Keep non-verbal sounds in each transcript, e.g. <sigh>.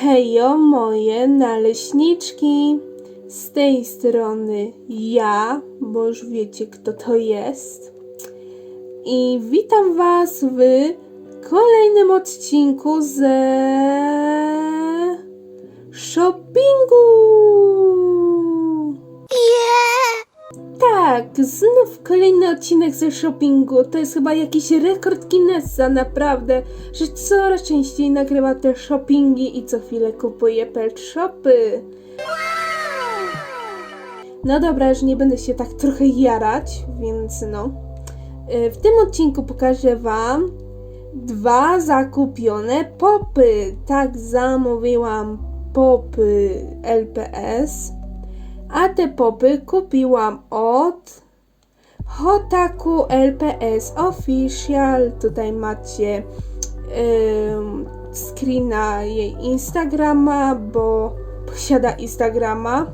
Hejo moje naleśniczki! Z tej strony ja, bo już wiecie kto to jest. I witam was w kolejnym odcinku ze shoppingu! Tak, znów kolejny odcinek ze shoppingu. To jest chyba jakiś rekord Guinnessa, naprawdę, że coraz częściej nagrywa te shoppingi i co chwilę kupuje pet shopy. No dobra, już nie będę się tak trochę jarać, więc no. Y, W tym odcinku pokażę Wam dwa zakupione popy. Tak, zamówiłam popy LPS. A te popy kupiłam od Hotaku LPS Official. Tutaj macie ym, screena jej Instagrama, bo posiada Instagrama.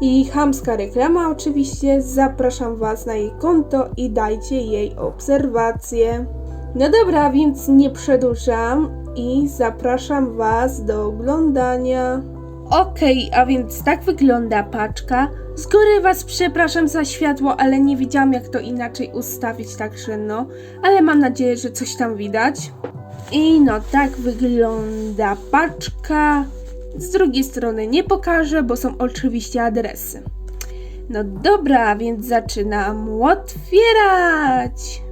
I chamska reklama oczywiście. Zapraszam Was na jej konto i dajcie jej obserwacje. No dobra, więc nie przedłużam i zapraszam Was do oglądania. Okej, a więc tak wygląda paczka. Z góry Was przepraszam za światło, ale nie wiedziałam jak to inaczej ustawić, także no. Ale mam nadzieję, że coś tam widać. I no tak wygląda paczka. Z drugiej strony nie pokażę, bo są oczywiście adresy. No dobra, więc zaczynam otwierać.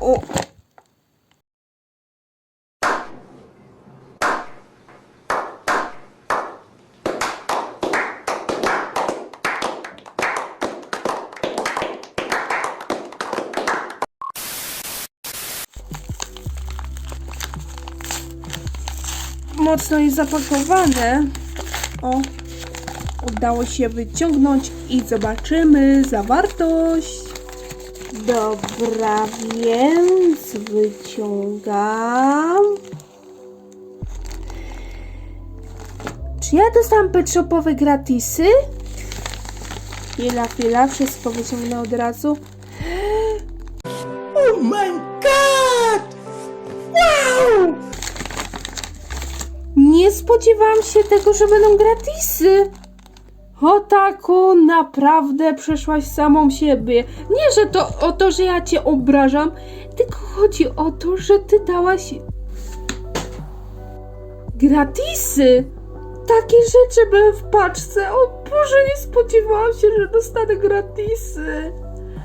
O, mocno jest zapakowane. O, udało się wyciągnąć i zobaczymy zawartość. Dobra, więc wyciągam. Czy ja dostałam pet shopowe gratisy? Chwila, chwila, wszystko wyciągnę od razu. Nie spodziewałam się tego, że będą gratisy. O taku, naprawdę przeszłaś samą siebie. Nie, że to o to, że ja cię obrażam, tylko chodzi o to, że ty dałaś gratisy. Takie rzeczy były w paczce. O Boże, nie spodziewałam się, że dostanę gratisy.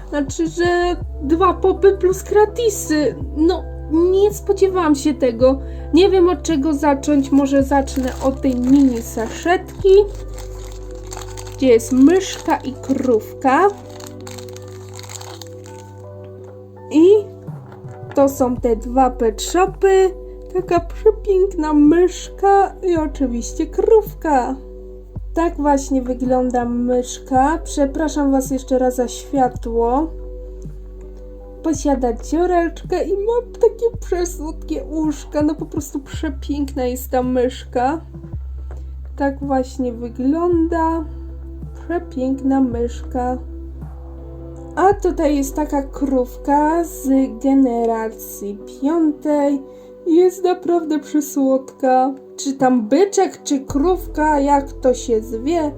Znaczy, że dwa popy plus gratisy. No, nie spodziewałam się tego. Nie wiem od czego zacząć. Może zacznę od tej mini saszetki. Gdzie jest myszka i krówka. I to są te dwa pet shopy. Taka przepiękna myszka i oczywiście krówka. Tak właśnie wygląda myszka. Przepraszam Was jeszcze raz za światło. Posiada dziureczkę i ma takie przesłodkie uszka. No po prostu przepiękna jest ta myszka. Tak właśnie wygląda. Przepiękna myszka. A tutaj jest taka krówka z generacji piątej. Jest naprawdę przysłodka. Czy tam byczek, czy krówka, jak to się zwie.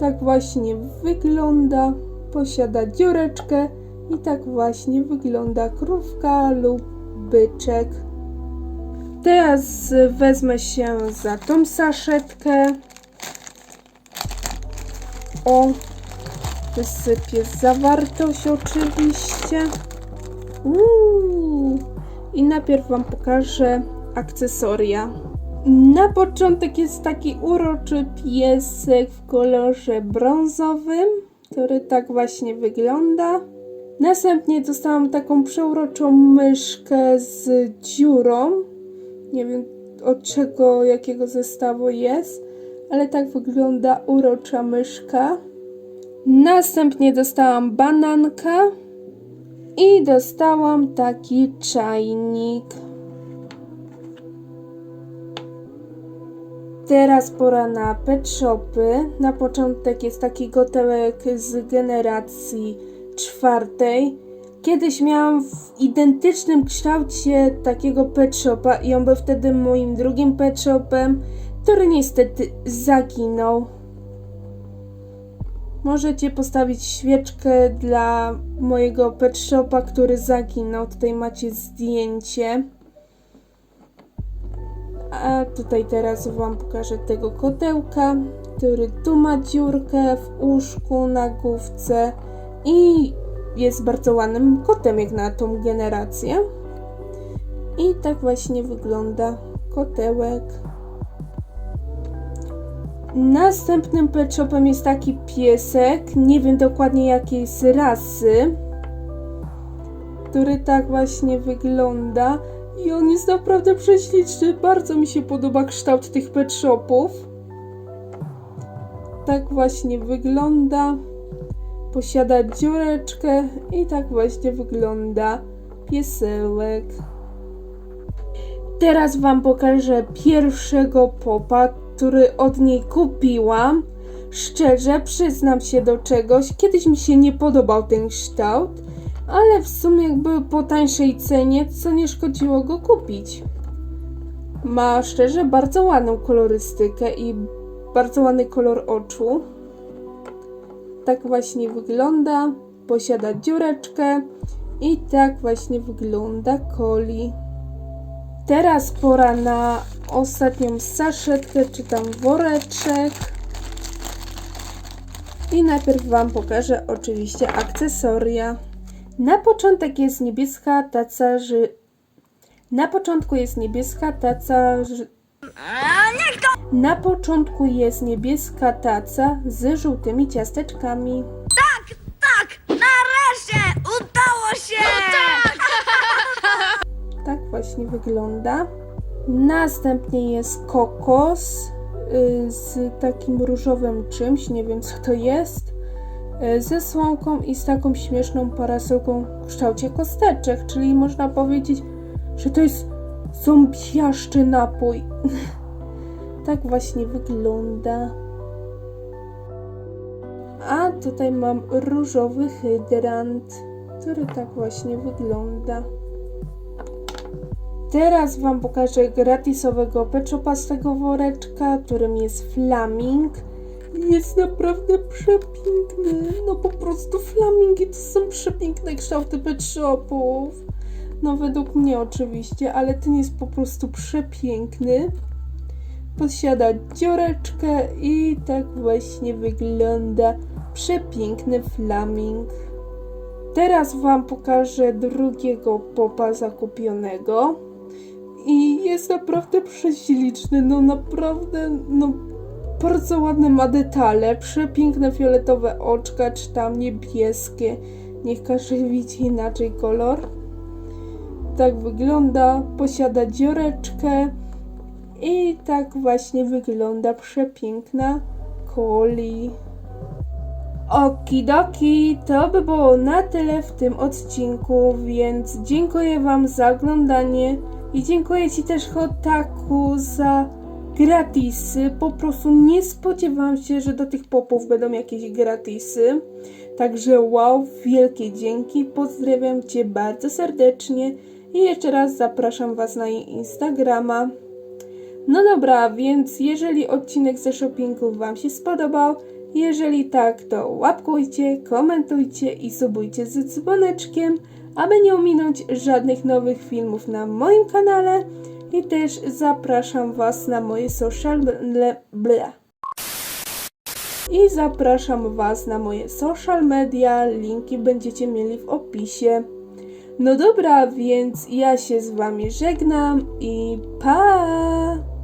Tak właśnie wygląda. Posiada dziureczkę i tak właśnie wygląda krówka lub byczek. Teraz wezmę się za tą saszetkę. O, wysypię zawartość oczywiście. Uuu. I najpierw Wam pokażę akcesoria. Na początek jest taki uroczy piesek w kolorze brązowym, który tak właśnie wygląda. Następnie dostałam taką przeuroczą myszkę z dziurą. Nie wiem od czego, jakiego zestawu jest, ale tak wygląda urocza myszka. Następnie dostałam bananka i dostałam taki czajnik. Teraz pora na pet shopy. Na początek jest taki gotełek z generacji czwartej. Kiedyś miałam w identycznym kształcie takiego pet shopa i on był wtedy moim drugim pet shopem, który niestety zaginął. Możecie postawić świeczkę dla mojego pet shopa, który zaginął. Tutaj macie zdjęcie. A tutaj teraz Wam pokażę tego kotełka, który tu ma dziurkę w uszku, na główce i jest bardzo ładnym kotem jak na tą generację. I tak właśnie wygląda kotełek. Następnym pet shopem jest taki piesek, nie wiem dokładnie jakiej z rasy, który tak właśnie wygląda i on jest naprawdę prześliczny. Bardzo mi się podoba kształt tych pet shopów. Tak właśnie wygląda. Posiada dziureczkę i tak właśnie wygląda piesełek. Teraz Wam pokażę pierwszego popa, który od niej kupiłam. Szczerze, przyznam się do czegoś. Kiedyś mi się nie podobał ten kształt, ale w sumie był po tańszej cenie, co nie szkodziło go kupić. Ma szczerze bardzo ładną kolorystykę i bardzo ładny kolor oczu. Tak właśnie wygląda. Posiada dziureczkę i tak właśnie wygląda coli. Teraz pora na ostatnią saszetkę, czy tam woreczek. I najpierw Wam pokażę oczywiście akcesoria. Na początek jest niebieska taca ży... Na początku jest niebieska taca ży... Na początku jest niebieska taca z żółtymi ciasteczkami. Tak, nareszcie udało się! <laughs> Tak właśnie wygląda. Następnie jest kokos y, z takim różowym czymś, nie wiem co to jest, y, ze słomką i z taką śmieszną parasolką w kształcie kosteczek, czyli można powiedzieć, że to jest zombiaszczy napój. <laughs> tak właśnie wygląda. A tutaj mam różowy hydrant, który tak właśnie wygląda. Teraz Wam pokażę gratisowego peczopa z tego woreczka, którym jest flaming. Jest naprawdę przepiękny. No po prostu flamingi to są przepiękne kształty pet shopów. No według mnie oczywiście, ale ten jest po prostu przepiękny. Posiada dziureczkę i tak właśnie wygląda przepiękny flaming. Teraz Wam pokażę drugiego popa zakupionego. I jest naprawdę prześliczny, no naprawdę, no bardzo ładne ma detale, przepiękne fioletowe oczka, czy tam niebieskie. Niech każdy widzi inaczej kolor. Tak wygląda, posiada dziureczkę i tak właśnie wygląda przepiękna coli. Okidoki, to by było na tyle w tym odcinku, więc dziękuję Wam za oglądanie i dziękuję Ci też Hotaku za gratisy. Po prostu nie spodziewałam się, że do tych popów będą jakieś gratisy. Także wow, wielkie dzięki. Pozdrawiam Cię bardzo serdecznie i jeszcze raz zapraszam Was na Instagrama. No dobra, więc jeżeli odcinek ze shoppingu Wam się spodobał, jeżeli tak, to łapkujcie, komentujcie i subujcie z dzwoneczkiem, aby nie ominąć żadnych nowych filmów na moim kanale. I też zapraszam Was na moje social ble. I zapraszam Was na moje social media, linki będziecie mieli w opisie. No dobra, więc ja się z Wami żegnam i pa!